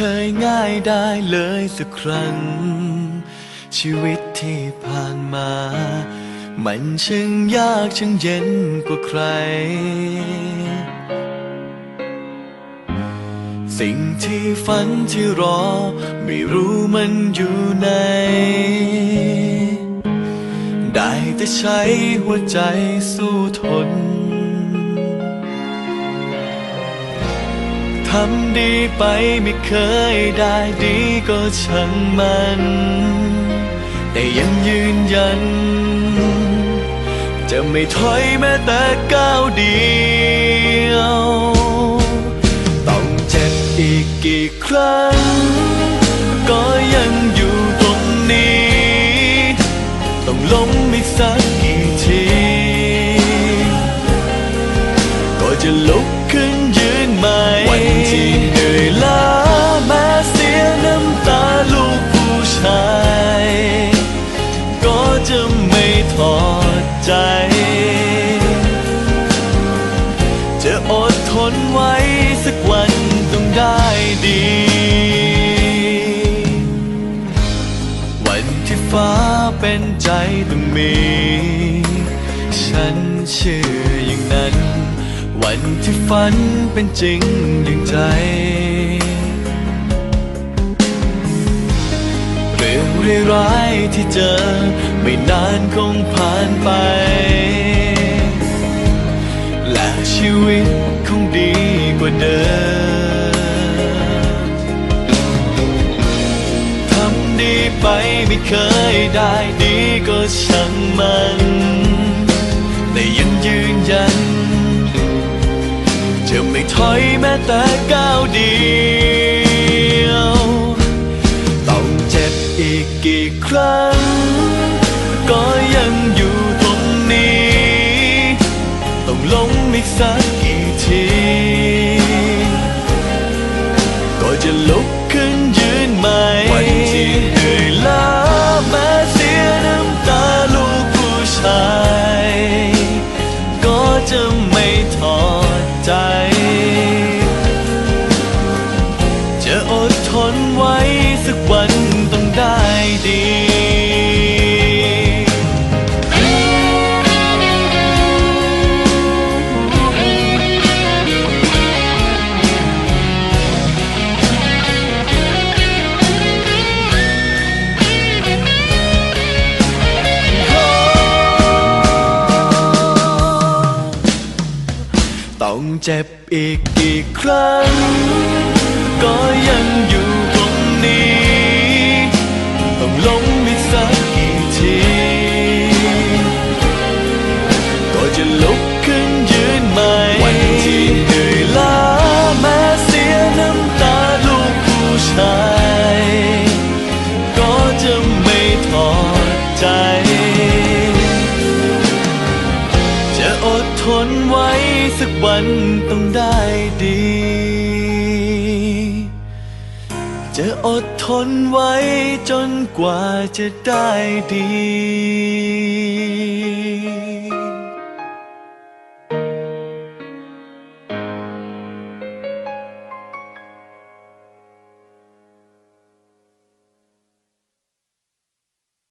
เคยง่ายได้เลยสักครั้ง ชีวิตที่ผ่านมา มันช่างยากช่างเย็นกว่าใคร สิ่งที่ฝันที่รอ ไม่รู้มันอยู่ไหนได้แต่ใช้หัวใจสู้ทน ทำดีไปไม่เคยได้ดีก็ช่างมัน แต่ยังยืนยัน จะไม่ถอยแม้แต่ก้าวเดียว ต้องเจ็บอีกกี่ครั้ง ก็ยังอยู่ตรงนี้ ต้องล้มอีกสักกี่ที ก็จะลุกขึ้น ทนไว้สักวันต้องได้ดี วันที่ฟ้าเป็นใจต้องมี ฉันเชื่ออย่างนั้น วันที่ฝันเป็นจริงอย่างใจ เรื่องร้ายๆที่เจอไม่นานคงผ่านไป และชีวิต ดีกว่าเดิมทำดีไปไม่เคยได้ดีก็ช่างมัน แต่ยังยืนยัน จะไม่ถอยแม้แต่ก้าวเดียว ต้องเจ็บอีกกี่ครั้ง ลุกขึ้นยืนใหม่วันที่เหนื่อยล้าแม้เสียน้ำตาลูกผู้ชาย ก็จะไม่ถอดใจ จะอดทนไว้ ต้องเจ็บอีกกี่ครั้ง ก็ยังอยู่ มันต้องได้ดี จะอดทนไว้จนกว่าจะได้ดี